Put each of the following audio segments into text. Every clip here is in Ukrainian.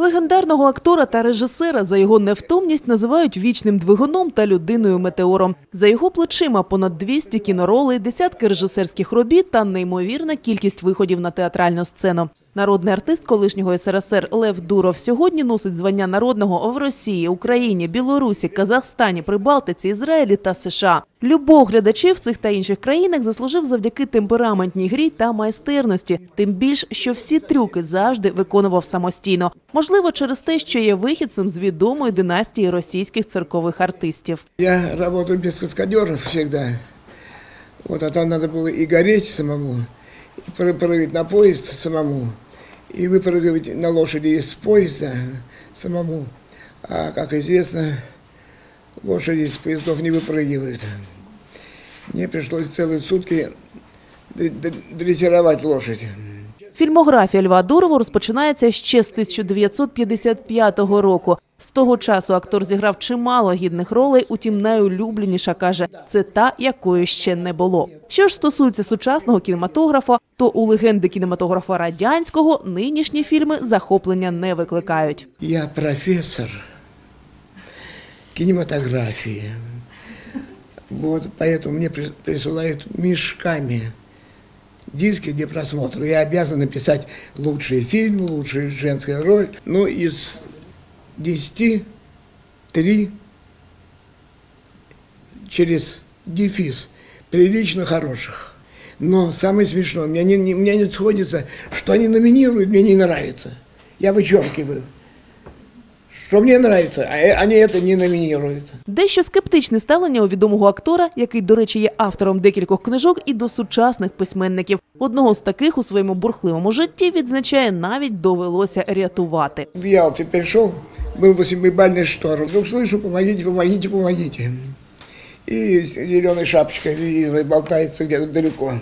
Легендарного актора та режисера за його невтомність називають вічним двигуном та людиною метеором. За його плечима понад 200 кіноролей, десятки режисерських робіт та неймовірна кількість виходів на театральну сцену. Народний артист колишнього СРСР Лев Дуров сьогодні носить звання народного в Росії, Україні, Білорусі, Казахстані, Прибалтиці, Ізраїлі та США. Любов глядачів в цих та інших країнах заслужив завдяки темпераментній грі та майстерності. Тим більш, що всі трюки завжди виконував самостійно. Можливо, через те, що є вихідцем з відомої династії російських циркових артистів. Я работаю без каскадеров всегда. Вот, а там надо было и гореть самому, и пры- прыгать на поезд самому, и выпрыгивать на лошади из поезда самому. А, как известно, лошади из поездов не выпрыгивают. Мне пришлось целые сутки др- др- дрессировать лошадь. Фільмографія Льва Дурова розпочинається ще з 1955 року. З того часу актор зіграв чимало гідних ролей, утім найулюбленіша каже, це та, якої ще не було. Що ж стосується сучасного кінематографа, то у легенди кінематографа радянського нинішні фільми захоплення не викликають. Я профессор кинематографии. Вот, поэтому мне прис- присылают мешками диски для просмотра. Я обязан написать лучшие фильмы, лучшая женская роль. Ну, из 10, 3 через дефис прилично хороших. Но самое смешное, у меня не, не- у меня не сходится, что они номинируют, мне не нравится. Я вычеркиваю. Что мне нравится, а э- они это не номинируют. Дещо скептичне ставлення у відомого актора, який, до речі, є автором декількох книжок, і до сучасних письменників. Одного з таких у своєму бурхливому житті відзначає навіть довелося рятувати. В Ялте пришел, был восьмибальный шторм. Вдруг слышу, помогите, помогите, помогите. И зеленой шапочкой визиной болтается где-то далеко.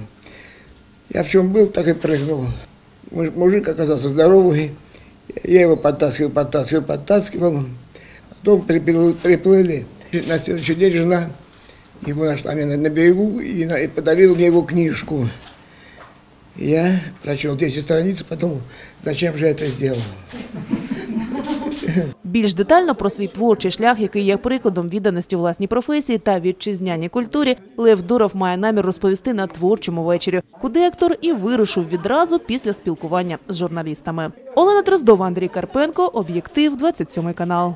Я в чем был, так и прыгнул. Муж- Мужик оказался здоровый. Я его подтаскивал, подтаскивал, подтаскивал. Потом приплыл- приплыли. На следующий день жена его нашла меня на берегу и, на- и подарила мне его книжку. Я прочел 10 страниц, подумал, зачем же я это сделал. Більш детально про свій творчий шлях, який є прикладом відданості власній професії та вітчизняній культурі, Лев Дуров має намір розповісти на творчому вечорі, куди актор і вирушив відразу після спілкування з журналістами. Олена Дроздова, Андрій Карпенко, об'єктив, 27 канал.